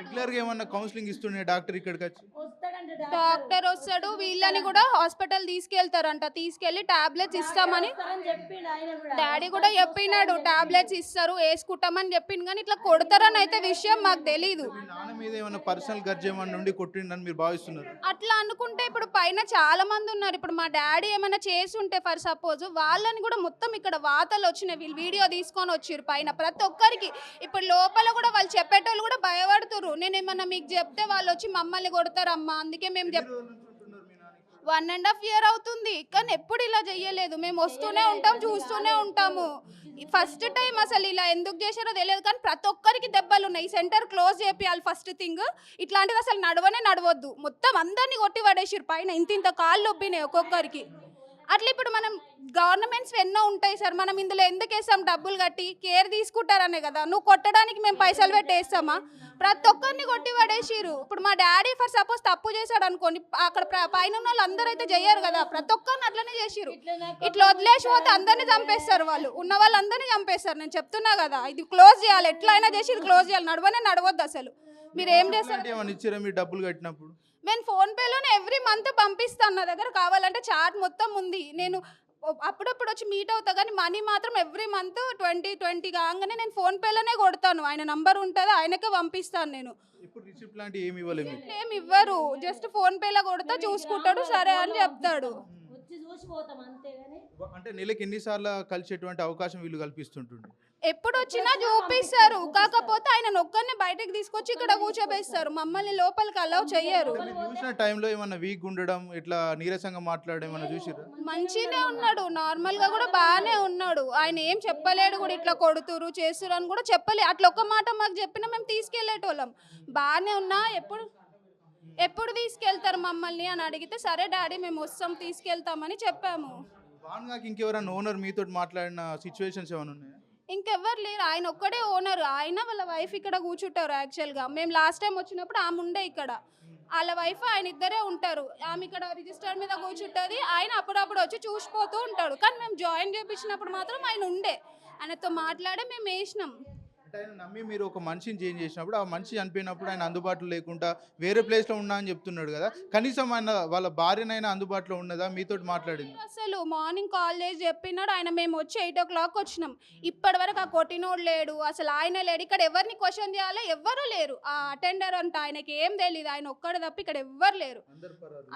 రెగ్యులర్గా ఏమన్నా కౌన్సిలింగ్ ఇస్తుండే డాక్టర్ ఇక్కడికి వచ్చి? డాక్టర్. వస్తాడు వీళ్ళని కూడా హాస్పిటల్ తీసుకెళ్తారంట తీసుకెళ్ళి టాబ్లెట్స్ ఇస్తామని. డాడీ కూడా చెప్పినాడు టాబ్లెట్స్ ఇస్తారు వేసుకుంటామని చెప్పిండు కానీ ఇట్లా కొడతారని అయితే విషయం మాకు తెలీదు. మీ నాన్న మీద ఏమన్నా పర్సనల్ గర్జ్ ఏమన్నా నుండి కొట్టిండని మీరు భావిస్తున్నారు? అట్లా అనుకుంటే ఇప్పుడు పైన చాలా మంది ఉన్నారు. ఇప్పుడు మా డాడీ ఏమైనా చేసి ఉంటే ఫర్ సపోజ్ వాళ్ళని కూడా మొత్తం ఇక్కడ వాతలు వచ్చినాయి. వీళ్ళు వీడియో తీసుకొని వచ్చిర్రు పైన ప్రతి ఒక్కరికి. ఇప్పుడు లోపల కూడా వాళ్ళు చెప్పేటోళ్ళు కూడా భయపడుతుర్రు నేను ఏమన్నా మీకు చెప్తే వాళ్ళు వచ్చి మమ్మల్ని కొడతారమ్మా. అందుకే మేము చెప్ వన్ అండ్ హాఫ్ ఇయర్ అవుతుంది. కానీ ఎప్పుడు ఇలా చెయ్యలేదు. మేము వస్తూనే ఉంటాం చూస్తూనే ఉంటాము. ఫస్ట్ టైం అసలు ఇలా ఎందుకు చేశారో తెలియదు. కానీ ప్రతి ఒక్కరికి దెబ్బలు ఉన్నాయి. సెంటర్ క్లోజ్ చేపియాలి ఫస్ట్ థింగ్ ఇట్లాంటిది అసలు నడవనే నడవద్దు. మొత్తం అందరినీ కొట్టి పడేసిరు పైన ఇంత ఇంత కాళ్ళు ఒప్పినాయి ఒక్కొక్కరికి. అట్లా ఇప్పుడు మనం గవర్నమెంట్స్ ఎన్నో ఉంటాయి సార్. మనం ఇందులో ఎందుకు వేస్తాం డబ్బులు కట్టి? కేర్ తీసుకుంటారనే కదా. నువ్వు కొట్టడానికి మేము పైసలు పెట్టి వేస్తామా? ప్రతి ఒక్కరిని కొట్టి పడేసిరు ఇప్పుడు మా డాడీ ఫర్ సపోజ్ తప్పు చేశాడు అనుకోండి అక్కడ పైన ఉన్న వాళ్ళు అందరూ అయితే చెయ్యరు కదా. ప్రతి ఒక్కరిని అట్లనే చేసిరు ఇట్లా వదిలేసి పోతే అందరినీ చంపేస్తారు వాళ్ళు. ఉన్న వాళ్ళందరినీ చంపేస్తారు. నేను చెప్తున్నా కదా. ఇది క్లోజ్ చేయాలి. ఎట్లా అయినా చేసి ఇది క్లోజ్ చేయాలి. నడవనే నడవద్దు అసలు. మీరు ఏం చేస్తారు? మీరు డబ్బులు కట్టినప్పుడు? నేను ఫోన్ పేలోనే ఎవ్రీ మంత్ పంపిస్తాను నా దగ్గర. కావాలంటే చార్ట్ మొత్తం ఉంది. నేను అప్పుడప్పుడు వచ్చి మీట్ అవుతా కానీ మనీ మాత్రం ఎవ్రీ మంత్ ట్వంటీ ట్వంటీ కాగానే నేను ఫోన్ పేలోనే కొడతాను. ఆయన నంబర్ ఉంటుంది ఆయనకే పంపిస్తాను నేను. ఇప్పుడు రిసిప్ట్ లాంటి ఏమి ఇవ్వరు జస్ట్ ఫోన్ పేలో కొడతా చూసుకుంటాడు సరే అని చెప్తాడు. వచ్చి చూసిపోతాం అంతేగాని. అంటే నెలకి ఎన్నిసార్లు కలిసేటువంటి అవకాశం వీళ్ళు కల్పిస్తుంటుండే? ఎప్పుడు వచ్చినా చూపిస్తారు. కాకపోతే ఆయన ఒక్కరిని బయటకు తీసుకొచ్చి ఇక్కడ కూర్చోబేస్తారు. మమ్మల్ని లోపలికి అలౌ చెయ్యరు. మీరు చూసిన టైంలో ఏమన్నా వీక్ ఉండడం ఇట్లా నీరసంగా మాట్లాడడం ఏమన్నా చూసిరా మంచిగానే ఉన్నాడు. నార్మల్గా కూడా బాగానే ఉన్నాడు. ఆయన ఏం చెప్పలేడు కూడా ఇట్లా కొడుతురు చేస్తురు అని కూడా చెప్పలే. అట్లా ఒక్క మాట మాకు చెప్పినా మేము తీసుకెళ్ళేటోళ్ళం బాగానే ఉన్నా ఎప్పుడు ఎప్పుడు తీసుకెళ్తారు మమ్మల్ని అని అడిగితే సరే డాడీ మేము వస్తాం తీసుకెళ్తామని చెప్పాము. వాన్గాకి ఇంకెవరైనా ఓనర్ మీతో మాట్లాడిన సిచ్యువేషన్స్ ఏమైనా ఉన్నాయా? ఇంకెవ్వరు లేరు. ఆయన ఒక్కడే ఓనర్. ఆయన వాళ్ళ వైఫ్ ఇక్కడ కూర్చుంటారు యాక్చువల్గా మేము లాస్ట్ టైం వచ్చినప్పుడు ఆమె ఉండే ఇక్కడ. వాళ్ళ వైఫ్ ఆయన ఇద్దరే ఉంటారు. ఆమె ఇక్కడ రిజిస్టర్ మీద కూర్చుంటుంది. ఆయన అప్పుడప్పుడు వచ్చి చూసిపోతూ ఉంటాడు. కానీ మేము జాయిన్ చేయించినప్పుడు మాత్రం ఆయన ఉండే. ఆయనతో మాట్లాడి మేము వేసినాం. అంటే ఆయన నమ్మి మీరు ఒక మనిషిని చేంజ్ చేసినప్పుడు ఆ మనిషి చనిపోయినప్పుడు ఆయన అందుబాటులో లేకుండా వేరే ప్లేస్లో ఉన్నా అని చెప్తున్నాడు కదా. కనీసం ఆయన వాళ్ళ భార్యనైనా అందుబాటులో ఉన్నదా? మీతో మాట్లాడింది. అసలు మార్నింగ్ కాల్ చేసి చెప్పినాడు. ఆయన మేము వచ్చి ఎయిట్ ఓ క్లాక్ వచ్చినాం. ఇప్పటి వరకు ఆ కొట్టినోడు లేడు. అసలు ఆయన లేడు. ఇక్కడ ఎవరిని క్వశ్చన్ చేయాలో? ఎవ్వరూ లేరు. ఆ అటెండర్ అంట ఆయనకి ఏం తెలియదు ఆయన ఒక్కడే తప్ప ఇక్కడ ఎవ్వరు లేరు.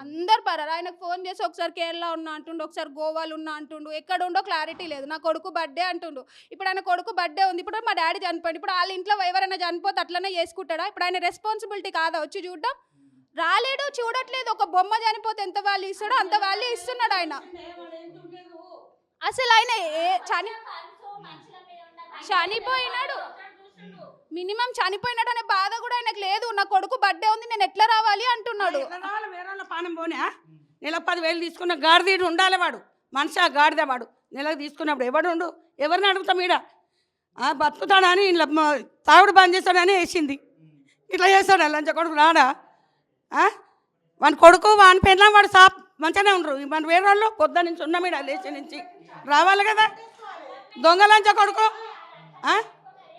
అందరు పరారు. ఆయనకు ఫోన్ చేసి ఒకసారి కేరళ ఉన్నా అంటుండు ఒకసారి గోవాలో ఉన్నా అంటుండు. ఎక్కడ ఉండో క్లారిటీ లేదు. నా కొడుకు బర్త్డే అంటుండు. ఇప్పుడు ఆయన కొడుకు బర్త్డే ఉంది. ఇప్పుడు మా డాడీ చనిపోయింది ఇప్పుడు వాళ్ళ ఇంట్లో ఎవరైనా చనిపోతే అట్లనే చేసుకుంటాడా? ఇప్పుడు ఆయన రెస్పాన్సిబిలిటీ కాదా? వచ్చి చూడడం రాలేడు చూడట్లేదు. ఒక బొమ్మ చనిపోతే ఎంత వాల్యూ ఇస్తాడో అంత వాల్యూ ఇస్తున్నాడు ఆయన. అసలు ఆయన ఏ చని చనిపోయినాడు. మినిమం చనిపోయినాడు అనే బాధ కూడా ఆయనకు లేదు. నా కొడుకు బర్త్డే ఉంది నేను ఎట్లా రావాలి అంటున్నాడు. నెల పది వేలు పానం పోనా నెల పదివేలు తీసుకున్న గాడిదీడు ఉండాలి వాడు. మనిషి ఆ గాడిద వాడు. నెలకు తీసుకున్నప్పుడు ఎవడు ఉండు ఎవరిని అడుగుతాం ఈడ? బతుకుతాడని ఇలా తాగుడు బంద్ చేస్తాడని వేసింది. ఇట్లా చేస్తాడు లంచ కొడుకు రాడా? వాని కొడుకు వాని పెళ్ళం వాడు సాప్ మంచిగానే ఉండరు. మన వేరే వాళ్ళు పొద్దు నుంచి ఉన్న మీద లేచి నుంచి రావాలి కదా? దొంగ లంచ కొడుకు.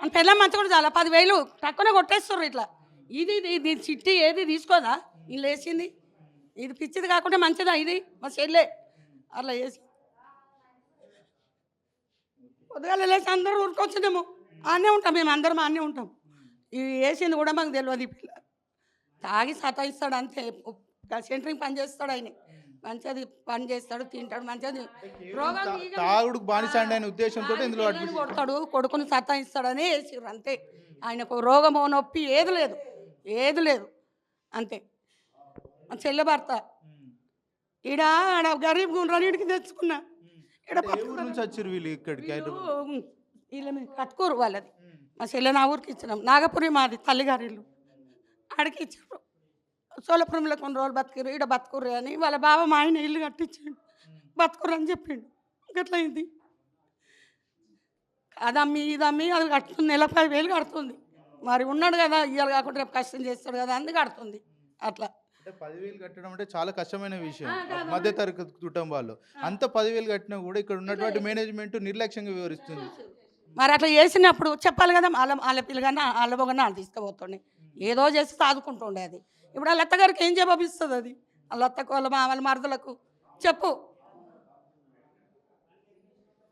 మన పెళ్ళం మంచి కూడా చాలా. పదివేలు తక్కువనే కొట్టేస్తారు ఇట్లా. ఇది ఇది చిట్టి ఏది తీసుకోదా? వీళ్ళు వేసింది ఇది పిచ్చిది కాకుండా మంచిదా ఇది? మా చెల్లె. అట్లా వేసి పొద్దుగాల లేచి అందరూ ఊరుకొచ్చినాము. ఆనే ఉంటాం మేము అందరం ఆనే ఉంటాం. ఇది వేసింది కూడా మాకు తెలియదు ఈ పిల్ల. తాగి సతాయిస్తాడు అంతే. సెంటరింగ్ పని చేస్తాడు ఆయన. మంచిది పని చేస్తాడు తింటాడు మంచిది. రోగం తా- ఈగ- తాగుడుకు బానిసండి అనే ఉద్దేశంతో ఇందులో కొడతాడు కొడుకుని సతాయిస్తాడని వేసిర్రు అంతే. ఆయనకు రోగమో నొప్పి ఏది లేదు ఏది లేదు అంతే. చెల్లె భర్త. ఈడ గరీబ్ గుండ్రానికి తెచ్చుకున్నా. నుంచి వచ్చారు వీళ్ళు ఇక్కడికి? హైదరాబాద్. వీళ్ళ మీద కట్టుకోరు వాళ్ళది. మా చెల్లె నా ఊరికి ఇచ్చినాం. నాగపురి మాది తల్లిగారి ఇల్లు. ఆడికి ఇచ్చారు. సోలపురంలో కొన్ని రోజులు బతికిరు ఈడ బతుకుర్రు అని వాళ్ళ బావ మా ఆయన ఇల్లు కట్టించాడు. బతుకుర్రు అని చెప్పిండు. గట్లయింది అది అమ్మి ఇది అమ్మి అది కడుతుంది నెల పది వేలు కడుతుంది. మరి ఉన్నాడు కదా ఇవాళ కాకుండా రేపు కష్టం చేస్తాడు కదా అందుకు కడుతుంది. అట్లా. అంటే పదివేలు కట్టడం అంటే చాలా కష్టమైన విషయం. మధ్య తరగతి కుటుంబాల్లో అంత పదివేలు కట్టినా కూడా ఇక్కడ ఉన్నటువంటి మేనేజ్మెంట్ నిర్లక్ష్యంగా వివరిస్తుంది. మరి అట్లా చేసినప్పుడు చెప్పాలి కదా వాళ్ళ వాళ్ళ పిల్లగానే వాళ్ళ బొగన వాళ్ళు తీసుకుపోతుండే. ఏదో చేసి సాదుకుంటుండే అది. ఇప్పుడు వాళ్ళ అత్తగారికి ఏం జవాబిస్తుంది అది? వాళ్ళ అత్తకు వాళ్ళ మా వాళ్ళ మరదలకు చెప్పు.